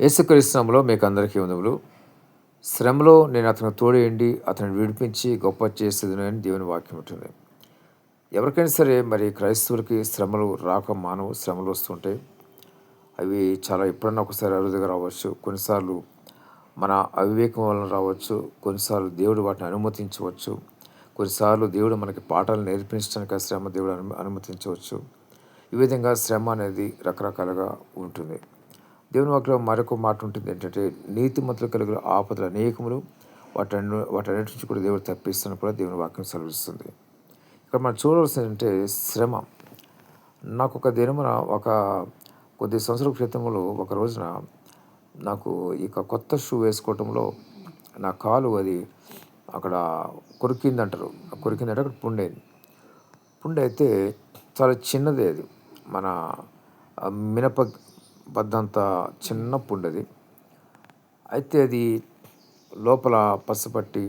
యేసుక్రీస్తునామలో మీకు అందరికీ వందములు శ్రమలో నేను అతను తోడేయండి అతను విడిపించి గొప్ప చేసేది అని దేవుని వాక్యం ఉంటుంది ఎవరికైనా సరే మరి క్రైస్తవులకి శ్రమలు రాక మానవు శ్రమలు వస్తుంటాయి అవి చాలా ఎప్పుడన్నా ఒకసారి అరుదుగా రావచ్చు. కొన్నిసార్లు మన అవివేకం వలన రావచ్చు. కొన్నిసార్లు దేవుడు వాటిని అనుమతించవచ్చు. కొన్నిసార్లు దేవుడు మనకి పాఠాలు నేర్పించడానికి శ్రమ దేవుడు అను అనుమతించవచ్చు. ఈ విధంగా శ్రమ అనేది రకరకాలుగా ఉంటుంది. దేవుని వాక్యం మరొక మాట ఉంటుంది ఏంటంటే నీతిమంతులు కలిగిన ఆపదలు అనేకములు వాటన్ని వాటన్నిటి నుంచి కూడా దేవుడు తప్పిస్తున్న కూడా దేవుని వాక్యం సెలవిస్తుంది. ఇక్కడ మనం చూడవలసింది అంటే శ్రమ. నాకు ఒక దినమున ఒక కొద్ది సంవత్సరాల క్రితంలో ఒక రోజున నాకు ఇక కొత్త షూ వేసుకోవటంలో నా కాలు అది అక్కడ కొరికింది అంటారు కొరికిందంటే అక్కడ పుండేది. పుండైతే అయితే చాలా చిన్నది అది. మన మినప బద్దంత చిన్న పుండది అయితే అది లోపల పసుపట్టి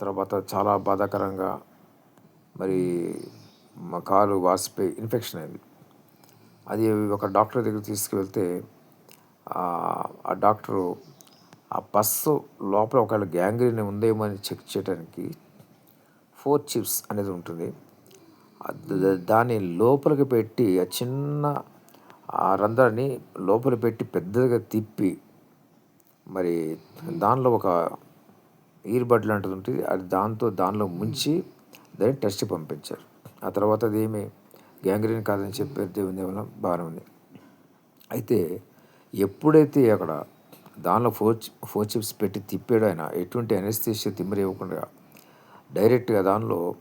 తర్వాత చాలా బాధాకరంగా మరి మా కాలు వాసిపోయి ఇన్ఫెక్షన్ అయింది. అది ఒక డాక్టర్ దగ్గర తీసుకువెళ్తే ఆ డాక్టరు ఆ పస్సు లోపల ఒకవేళ గ్యాంగ్రీన్ ఉందేమో అని చెక్ చేయడానికి ఫోర్ చిప్స్ అనేది ఉంటుంది. దాన్ని లోపలికి పెట్టి ఆ చిన్న ఆ రంధ్రాన్ని లోపల పెట్టి పెద్దగా తిప్పి మరి దానిలో ఒక ఈర్బడ్ లాంటిది ఉంటుంది. అది దాంతో దానిలో ముంచి దాన్ని టెస్ట్ పంపించారు. ఆ తర్వాత అది ఏమి గ్యాంగ్రీన్ కాదని చెప్పారు దేవుని వల్ల బాగానే ఉంది. అయితే ఎప్పుడైతే అక్కడ దానిలో ఫోర్ ఫోర్ చిప్స్ పెట్టి తిప్పాడు ఆయన ఎటువంటి అనెస్థిషియా తిమ్మరి ఇవ్వకుండా డైరెక్ట్గా దానిలో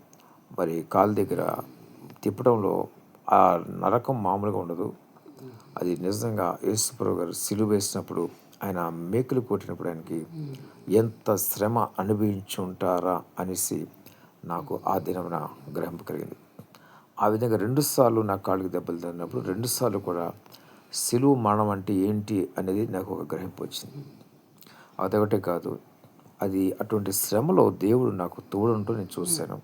మరి కాలు దగ్గర తిప్పడంలో ఆ నరకం మామూలుగా ఉండదు. అది నిజంగా యేసుప్రభు గారు సిలువ వేసినప్పుడు ఆయన మేకులు కొట్టినప్పుడు ఆయనకి ఎంత శ్రమ అనుభవించి ఉంటారా అనేసి నాకు ఆ దినమున గ్రహింపు కలిగింది. ఆ విధంగా రెండుసార్లు నా కాళ్ళకి దెబ్బలు తిన్నప్పుడు రెండుసార్లు కూడా సిలువు మరణం అంటే ఏంటి అనేది నాకు ఒక గ్రహింపు వచ్చింది. అదొకటే కాదు అది అటువంటి శ్రమలో దేవుడు నాకు తోడుంటూ నేను చూశాను.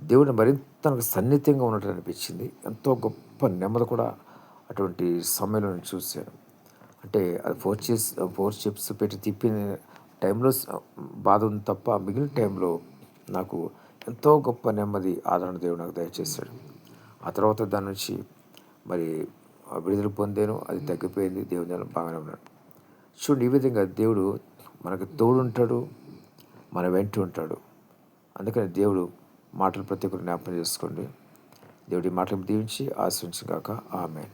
దేవుడు మరింత నాకు సన్నిహితంగా ఉన్నట్టు అనిపించింది. ఎంతో గొప్ప నెమ్మది కూడా అటువంటి సమయంలో నేను చూశాను. అంటే అది ఫోర్ చేసి ఫోర్ చిప్స్ పెట్టి తిప్పిన టైంలో బాధ ఉంది తప్ప మిగిలిన టైంలో నాకు ఎంతో గొప్ప నెమ్మది ఆదరణ దేవుడు నాకు దయచేశాడు. ఆ తర్వాత దాని నుంచి మరి విడుదల పొందాను అది తగ్గిపోయింది దేవుని బాగానే ఉన్నాడు. చూడండి ఈ విధంగా దేవుడు మనకు తోడుంటాడు మన వెంట ఉంటాడు. అందుకని దేవుడు మాటలు ప్రతి ఒక్కరు జ్ఞాపకం చేసుకోండి. దేవుడి మాటలు దీవించి ఆశ్రయించగాక ఆమె